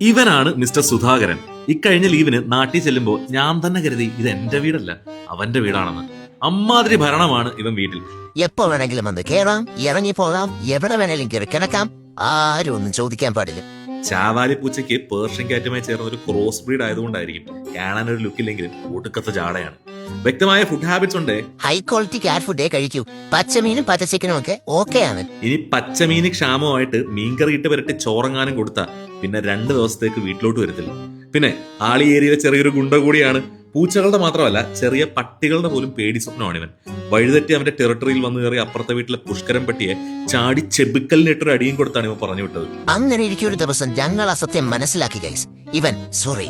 ഇവനാണ് മിസ്റ്റർ സുധാകരൻ. ഇക്കഴിഞ്ഞ ലീവിന് നാട്ടിൽ ചെല്ലുമ്പോൾ ഞാൻ തന്നെ കരുതി ഇത് എന്റെ വീടല്ല അവന്റെ വീടാണെന്ന്. അമ്മാതിരി ഭരണമാണ് ഇവൻ വീട്ടിൽ. എപ്പോ വേണമെങ്കിലും വന്ന് കേറാം ഇറങ്ങി പോകാം എവിടെ വേണേലും കയറി കിടക്കാം ആരും ഒന്നും ചോദിക്കാൻ പാടില്ല. ചാവാലി പൂച്ചയ്ക്ക് പേർഷ്യൻ കാറ്റുമായി ചേർന്ന ഒരു ക്രോസ് ബ്രീഡ് ആയതുകൊണ്ടായിരിക്കും. കാണാൻ ഒരു ലുക്കില്ലെങ്കിലും ഒടുക്കത്തെ ജാടയാണ്. വ്യക്തമായ ഫുഡ് ഹാബിറ്റ്സ് ഉണ്ട്? ഹൈ ക്വാളിറ്റി കാറ്റ് ഫുഡേ കഴിക്കൂ. പച്ചമീനും പച്ചച്ചിക്കനും ഒക്കെ ഓക്കെ ആണ് ഇനി പച്ചമീന് ക്ഷാമമായിട്ട് മീൻകറി ഇട്ട് വരട്ടി ചോറങ്ങാനും കൊടുത്ത പിന്നെ രണ്ട് ദിവസത്തേക്ക് വീട്ടിലോട്ട് വരത്തില്ല. പിന്നെ ആളി ഏരിയയിലെ ചെറിയൊരു ഗുണ്ട കൂടിയാണ്. പൂച്ചകളുടെ മാത്രമല്ല ചെറിയ പട്ടികളുടെ പോലും പേടി സ്വപ്നമാണ് ഇവൻ വഴിതെറ്റി അവന്റെ ടെറിട്ടറിയിൽ വന്നു കയറി അപ്പുറത്തെ വീട്ടിലെ പുഷ്കരം പട്ടിയെ ചാടി ചെബിക്കലിനിട്ടൊരു അടിയും കൊടുത്താണ് ഇവ പറഞ്ഞു വിട്ടത്. അങ്ങനെ ഇരിക്കും ഒരു ദിവസം ഞങ്ങൾ ആ സത്യം മനസ്സിലാക്കി ഗൈസ് ഇവൻ സോറി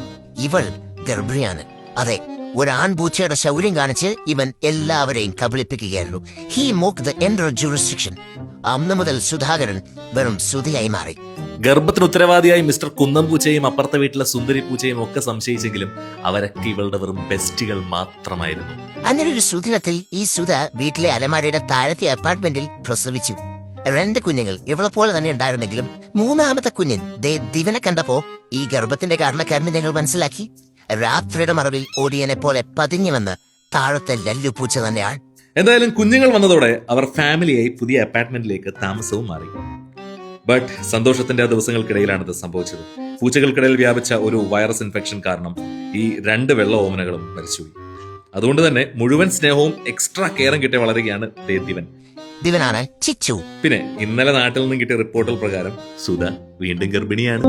ഇവൾ ഗർഭിണിയാണ്. അതെ ഒരു ആൺപൂച്ചയുടെ ശൗര്യം കാണിച്ച് ഇവൻ എല്ലാവരെയും കബളിപ്പിക്കുകയായിരുന്നു. He mock the under jurisdiction അന്ന് മുതൽ സുധാകരൻ വെറും ശ്രുതിയായി മാറി. ഗർഭത്തിന് ഉത്തരവാദിയായി മിസ്റ്റർ കുന്നം പൂച്ചയും അപ്പുറത്തെ വീട്ടിലെ സുന്ദരി പൂച്ചയും ഒക്കെ സംശയിച്ചെങ്കിലും അവരൊക്കെ ഇവളുടെ വെറും ബെസ്റ്റുകൾ മാത്രമായിരുന്നു. അങ്ങനെ ഒരു സുദിനത്തിൽ ഈ സുധ വീട്ടിലെ അലമാരയുടെ താഴത്തെ അപ്പാർട്ട്മെന്റിൽ പ്രസവിച്ചു. രണ്ട് കുഞ്ഞുങ്ങൾ ഇവളെ പോലെ തന്നെ ഉണ്ടായിരുന്നെങ്കിലും മൂന്നാമത്തെ കുഞ്ഞിൻ ദേ ദിവനെ കണ്ടപ്പോ ഈ ഗർഭത്തിന്റെ കാരണക്കാരനെ ഞങ്ങൾ മനസ്സിലാക്കി. രാത്രിയുടെ മറവിൽ ഓടിയനെ പോലെ പതിഞ്ഞു വന്ന് താഴത്തെ ലല്ലു പൂച്ച തന്നെയാണ്. എന്തായാലും കുഞ്ഞുങ്ങൾ വന്നതോടെ അവർ ഫാമിലിയായി പുതിയ അപ്പാർട്ട്മെന്റിലേക്ക് താമസവും മാറി. ബട്ട് സന്തോഷത്തിന്റെ ആ ദിവസങ്ങൾക്കിടയിലാണ് ഇത് സംഭവിച്ചത്. പൂച്ചകൾക്കിടയിൽ വ്യാപിച്ച ഒരു വൈറസ് ഇൻഫെക്ഷൻ കാരണം ഈ രണ്ട് വെള്ള ഓമനകളും മരിച്ചുപോയി. അതുകൊണ്ട് തന്നെ മുഴുവൻ സ്നേഹവും എക്സ്ട്രാ കെയറും കിട്ടിയ വളരുകയാണ് ദേ ദിവൻ. ദിവനാണ് ചിച്ചു. പിന്നെ ഇന്നലെ നാട്ടിൽ നിന്നും കിട്ടിയ റിപ്പോർട്ടുകൾ പ്രകാരം സുധ വീണ്ടും ഗർഭിണിയാണ്.